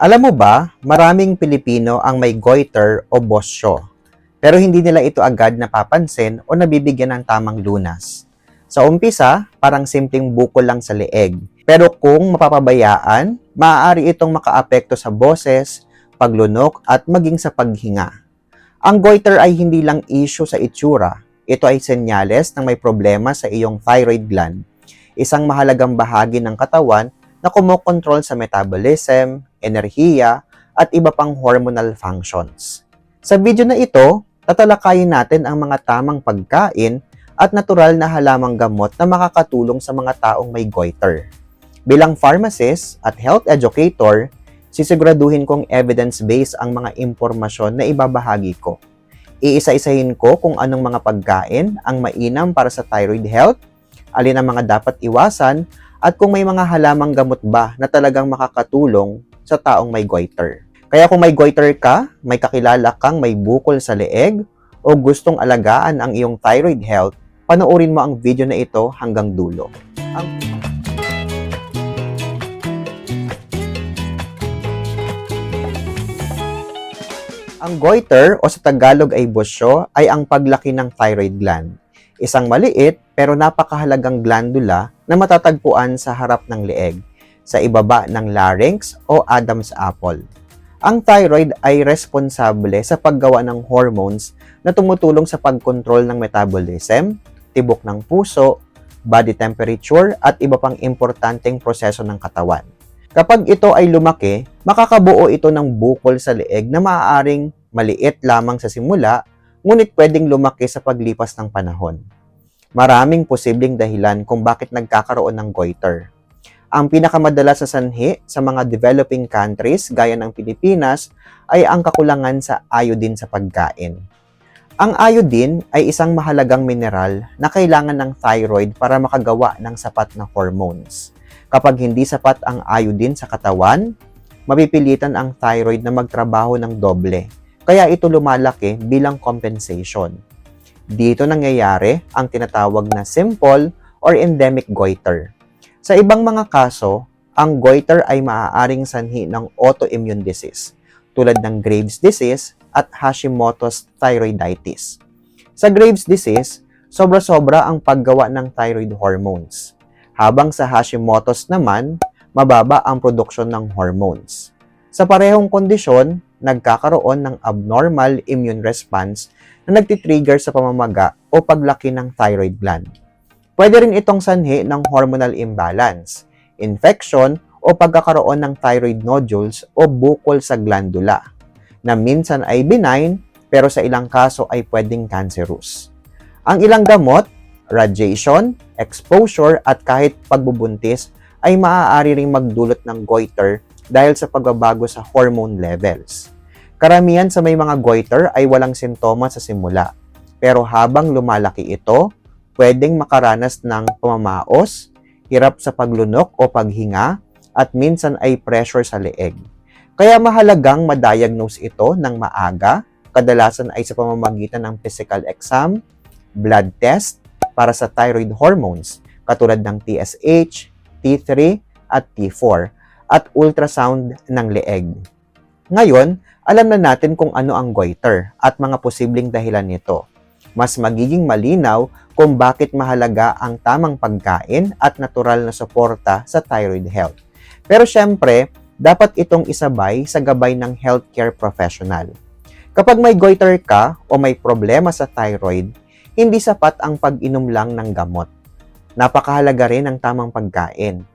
Alam mo ba, maraming Pilipino ang may goiter o bosyo. Pero hindi nila ito agad napapansin o nabibigyan ng tamang lunas. Sa umpisa, parang simpleng bukol lang sa leeg. Pero kung mapapabayaan, maaari itong makaapekto sa boses, paglunok at maging sa paghinga. Ang goiter ay hindi lang issue sa itsura. Ito ay senyales ng may problema sa iyong thyroid gland, isang mahalagang bahagi ng katawan na kumokontrol sa metabolism, enerhiya, at iba pang hormonal functions. Sa video na ito, tatalakayin natin ang mga tamang pagkain at natural na halamang gamot na makakatulong sa mga taong may goiter. Bilang pharmacist at health educator, sisiguraduhin kong evidence-based ang mga impormasyon na ibabahagi ko. Iisa-isahin ko kung anong mga pagkain ang mainam para sa thyroid health, alin ang mga dapat iwasan, at kung may mga halamang gamot ba na talagang makakatulong sa taong may goiter. Kaya kung may goiter ka, may kakilala kang may bukol sa leeg, o gustong alagaan ang iyong thyroid health, panoorin mo ang video na ito hanggang dulo. Ang Ang goiter o sa Tagalog ay bosyo ay ang paglaki ng thyroid gland. Isang maliit pero napakahalagang glandula na matatagpuan sa harap ng leeg, sa ibaba ng larynx o Adam's apple. Ang thyroid ay responsable sa paggawa ng hormones na tumutulong sa pagkontrol ng metabolism, tibok ng puso, body temperature at iba pang importanteng proseso ng katawan. Kapag ito ay lumaki, makakabuo ito ng bukol sa leeg na maaaring maliit lamang sa simula, ngunit pwedeng lumaki sa paglipas ng panahon. Maraming posibleng dahilan kung bakit nagkakaroon ng goiter. Ang pinakamadalas sa sanhi sa mga developing countries gaya ng Pilipinas ay ang kakulangan sa iodine sa pagkain. Ang iodine ay isang mahalagang mineral na kailangan ng thyroid para makagawa ng sapat na hormones. Kapag hindi sapat ang iodine sa katawan, mapipilitan ang thyroid na magtrabaho ng doble. Kaya ito lumalaki bilang compensation. Dito nangyayari ang tinatawag na simple or endemic goiter. Sa ibang mga kaso, ang goiter ay maaaring sanhi ng autoimmune disease tulad ng Graves' disease at Hashimoto's thyroiditis. Sa Graves' disease, sobra-sobra ang paggawa ng thyroid hormones habang sa Hashimoto's naman, mababa ang produksyon ng hormones. Sa parehong kondisyon, nagkakaroon ng abnormal immune response na nagtitrigger sa pamamaga o paglaki ng thyroid gland. Pwede rin itong sanhi ng hormonal imbalance, infection o pagkakaroon ng thyroid nodules o bukol sa glandula, na minsan ay benign pero sa ilang kaso ay pwedeng cancerous. Ang ilang gamot radiation, exposure at kahit pagbubuntis ay maaari ring magdulot ng goiter dahil sa pagbabago sa hormone levels. Karamihan sa may mga goiter ay walang sintomas sa simula, pero habang lumalaki ito, pwedeng makaranas ng pamamaos, hirap sa paglunok o paghinga, at minsan ay pressure sa leeg. Kaya mahalagang ma-diagnose ito ng maaga, kadalasan ay sa pamamagitan ng physical exam, blood test, para sa thyroid hormones katulad ng TSH, T3 at T4 at ultrasound ng leeg. Ngayon, alam na natin kung ano ang goiter at mga posibleng dahilan nito. Mas magiging malinaw kung bakit mahalaga ang tamang pagkain at natural na suporta sa thyroid health. Pero syempre, dapat itong isabay sa gabay ng healthcare professional. Kapag may goiter ka o may problema sa thyroid, hindi sapat ang pag-inom lang ng gamot. Napakahalaga rin ang tamang pagkain.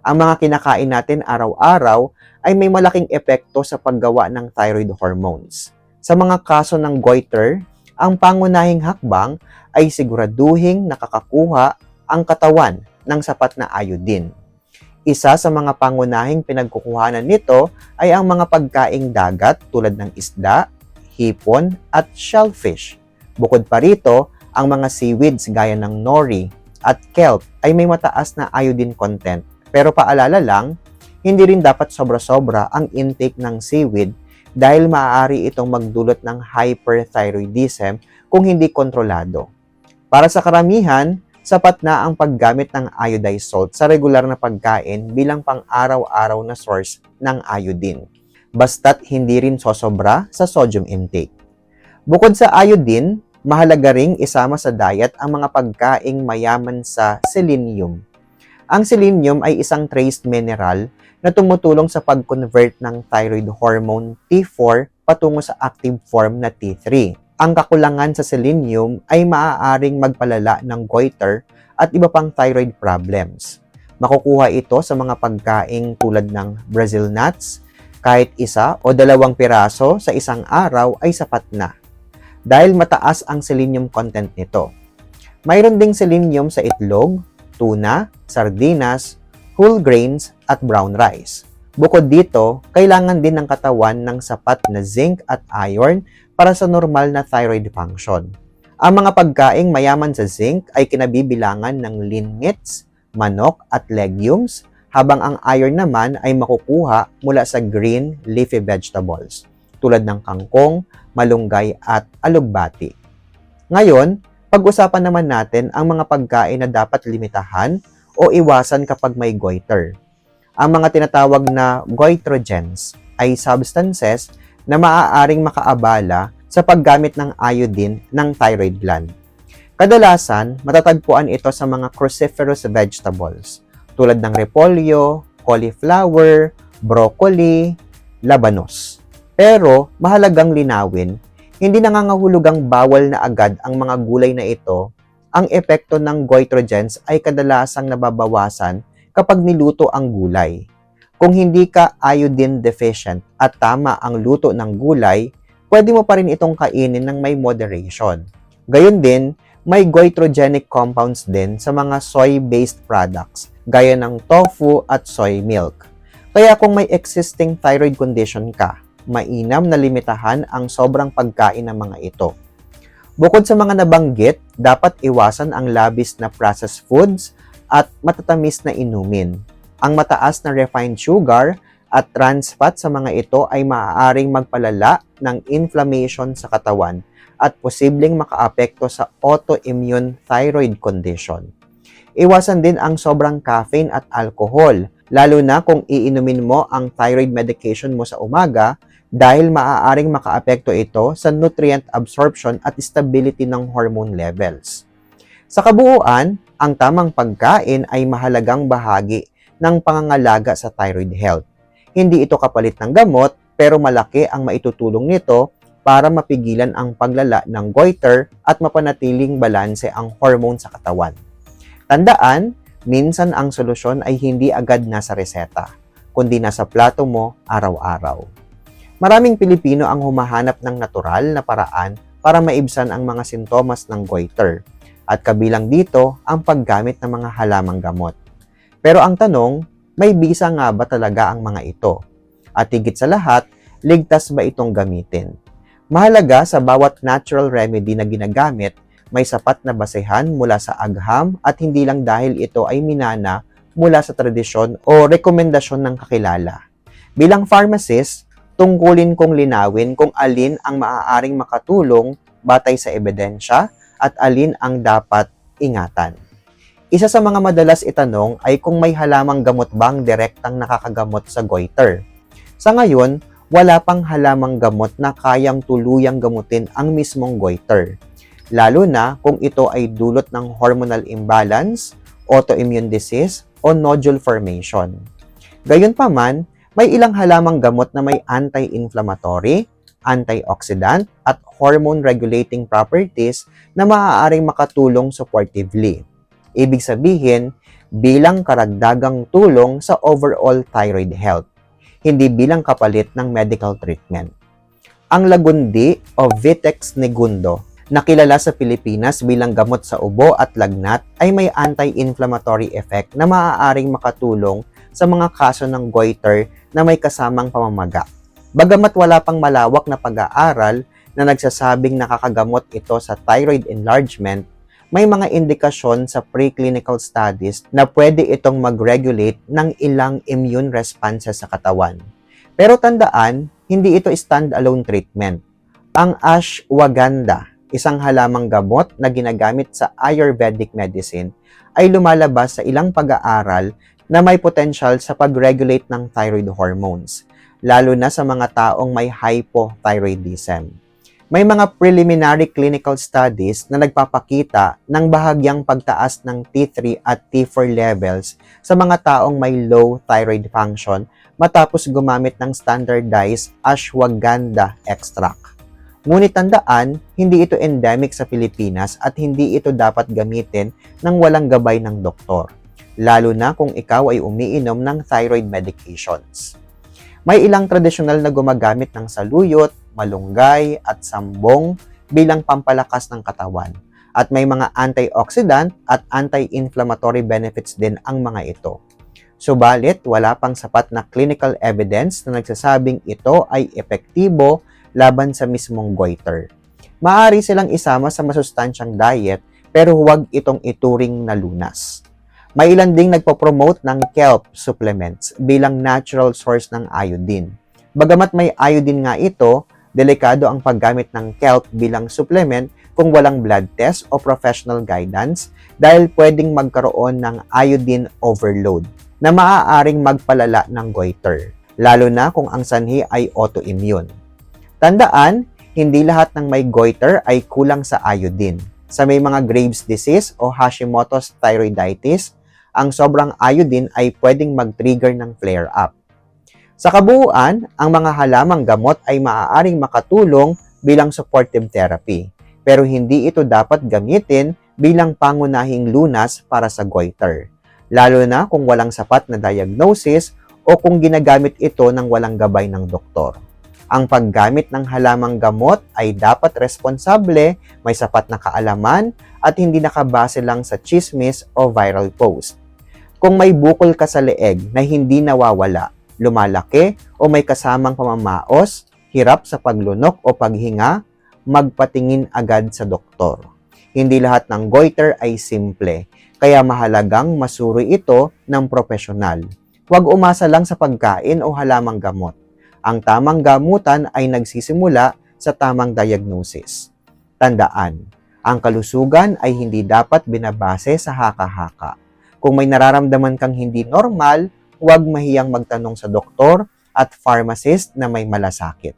Ang mga kinakain natin araw-araw ay may malaking epekto sa paggawa ng thyroid hormones. Sa mga kaso ng goiter, ang pangunahing hakbang ay siguraduhing nakakakuha ang katawan ng sapat na iodine. Isa sa mga pangunahing pinagkukuhanan nito ay ang mga pagkaing dagat tulad ng isda, hipon at shellfish. Bukod pa rito, ang mga seaweeds gaya ng nori at kelp ay may mataas na iodine content. Pero paalala lang, hindi rin dapat sobra-sobra ang intake ng seaweed dahil maaari itong magdulot ng hyperthyroidism kung hindi kontrolado. Para sa karamihan, sapat na ang paggamit ng iodized salt sa regular na pagkain bilang pang-araw-araw na source ng iodine. basta't hindi rin sosobra sa sodium intake. Bukod sa iodine, mahalaga ring isama sa diet ang mga pagkaing mayaman sa selenium. Ang selenium ay isang trace mineral na tumutulong sa pag-convert ng thyroid hormone T4 patungo sa active form na T3. Ang kakulangan sa selenium ay maaaring magpalala ng goiter at iba pang thyroid problems. Makukuha ito sa mga pagkaing tulad ng Brazil nuts, kahit isa o dalawang piraso sa isang araw ay sapat na dahil mataas ang selenium content nito. Mayroon ding selenium sa itlog, tuna, sardinas, whole grains at brown rice. Bukod dito, kailangan din ng katawan ng sapat na zinc at iron para sa normal na thyroid function. Ang mga pagkaing mayaman sa zinc ay kinabibilangan ng lean meats, manok at legumes, habang ang iron naman ay makukuha mula sa green leafy vegetables tulad ng kangkong, malunggay at alugbati. Ngayon, pag-usapan naman natin ang mga pagkain na dapat limitahan o iwasan kapag may goiter. Ang mga tinatawag na goitrogens ay substances na maaaring makaabala sa paggamit ng iodine ng thyroid gland. Kadalasan, matatagpuan ito sa mga cruciferous vegetables tulad ng repolyo, cauliflower, broccoli, labanos. Pero mahalagang linawin, hindi nangangahulugang bawal na agad ang mga gulay na ito. Ang epekto ng goitrogens ay kadalasang nababawasan kapag niluto ang gulay. Kung hindi ka iodine deficient at tama ang luto ng gulay, pwede mo pa rin itong kainin ng may moderation. Gayon din, may goitrogenic compounds din sa mga soy-based products gaya ng tofu at soy milk. Kaya kung may existing thyroid condition ka, mainam na limitahan ang sobrang pagkain ng mga ito. Bukod sa mga nabanggit, dapat iwasan ang labis na processed foods at matatamis na inumin. Ang mataas na refined sugar at trans fat sa mga ito ay maaaring magpalala ng inflammation sa katawan at posibleng makaapekto sa autoimmune thyroid condition. Iwasan din ang sobrang caffeine at alcohol, lalo na kung iinumin mo ang thyroid medication mo sa umaga dahil maaaring makaapekto ito sa nutrient absorption at stability ng hormone levels. Sa kabuuan, ang tamang pagkain ay mahalagang bahagi ng pangangalaga sa thyroid health. Hindi ito kapalit ng gamot, pero malaki ang maitutulong nito para mapigilan ang paglala ng goiter at mapanatiling balanse ang hormone sa katawan. Tandaan, minsan ang solusyon ay hindi agad nasa reseta, kundi nasa plato mo araw-araw. Maraming Pilipino ang humahanap ng natural na paraan para maibsan ang mga sintomas ng goiter at kabilang dito ang paggamit ng mga halamang gamot. Pero ang tanong, may bisa nga ba talaga ang mga ito? At higit sa lahat, ligtas ba itong gamitin? Mahalaga sa bawat natural remedy na ginagamit may sapat na basehan mula sa agham at hindi lang dahil ito ay minana mula sa tradisyon o rekomendasyon ng kakilala. Bilang pharmacist, tungkulin kong linawin kung alin ang maaaring makatulong batay sa ebidensya at alin ang dapat ingatan. Isa sa mga madalas itanong ay kung may halamang gamot bang direktang nakakagamot sa goiter. Sa ngayon, wala pang halamang gamot na kayang tuluyang gamutin ang mismong goiter lalo na kung ito ay dulot ng hormonal imbalance, autoimmune disease, o nodule formation. Gayunpaman, may ilang halamang gamot na may anti-inflammatory, antioxidant, at hormone-regulating properties na maaaring makatulong supportively. Ibig sabihin, bilang karagdagang tulong sa overall thyroid health, hindi bilang kapalit ng medical treatment. Ang lagundi o Vitex negundo Nakilala sa Pilipinas bilang gamot sa ubo at lagnat ay may anti-inflammatory effect na maaaring makatulong sa mga kaso ng goiter na may kasamang pamamaga. Bagamat wala pang malawak na pag-aaral na nagsasabing nakakagamot ito sa thyroid enlargement, may mga indikasyon sa preclinical studies na pwede itong mag-regulate ng ilang immune responses sa katawan. Pero tandaan, hindi ito standalone treatment. Ang ashwagandha isang halamang gamot na ginagamit sa Ayurvedic medicine, ay lumalabas sa ilang pag-aaral na may potential sa pag-regulate ng thyroid hormones, lalo na sa mga taong may hypothyroidism. May mga preliminary clinical studies na nagpapakita ng bahagyang pagtaas ng T3 at T4 levels sa mga taong may low thyroid function matapos gumamit ng standardized ashwagandha extract. Ngunit tandaan, hindi ito endemic sa Pilipinas at hindi ito dapat gamitin ng walang gabay ng doktor, lalo na kung ikaw ay umiinom ng thyroid medications. May ilang tradisyonal na gumagamit ng saluyot, malunggay at sambong bilang pampalakas ng katawan. At may mga antioxidant at anti-inflammatory benefits din ang mga ito. Subalit, wala pang sapat na clinical evidence na nagsasabing ito ay epektibo laban sa mismong goiter. Maari silang isama sa masustansyang diet pero huwag itong ituring na lunas. May ilan ding nagpo-promote ng kelp supplements bilang natural source ng iodine. Bagamat may iodine nga ito, delikado ang paggamit ng kelp bilang supplement kung walang blood test o professional guidance dahil pwedeng magkaroon ng iodine overload na maaaring magpalala ng goiter, lalo na kung ang sanhi ay autoimmune. Tandaan, hindi lahat ng may goiter ay kulang sa iodine. Sa may mga Graves' disease o Hashimoto's thyroiditis, ang sobrang iodine ay pwedeng mag-trigger ng flare-up. Sa kabuuan, ang mga halamang gamot ay maaaring makatulong bilang supportive therapy, pero hindi ito dapat gamitin bilang pangunahing lunas para sa goiter, lalo na kung walang sapat na diagnosis o kung ginagamit ito ng walang gabay ng doktor. Ang paggamit ng halamang gamot ay dapat responsable, may sapat na kaalaman, at hindi nakabase lang sa chismis o viral post. Kung may bukol ka sa leeg na hindi nawawala, lumalaki o may kasamang pamamaos, hirap sa paglunok o paghinga, magpatingin agad sa doktor. Hindi lahat ng goiter ay simple, kaya mahalagang masuri ito ng profesional. Huwag umasa lang sa pagkain o halamang gamot. Ang tamang gamutan ay nagsisimula sa tamang diagnosis. Tandaan, ang kalusugan ay hindi dapat binabase sa haka-haka. Kung may nararamdaman kang hindi normal, huwag mahiyang magtanong sa doktor at pharmacist na may malasakit.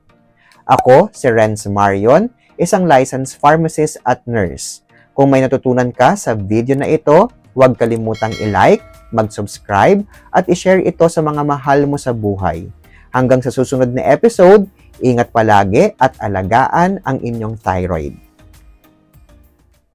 Ako, si Renz Marion, isang licensed pharmacist at nurse. Kung may natutunan ka sa video na ito, huwag kalimutang i-like, mag-subscribe, at i-share ito sa mga mahal mo sa buhay. Hanggang sa susunod na episode, ingat palagi at alagaan ang inyong thyroid.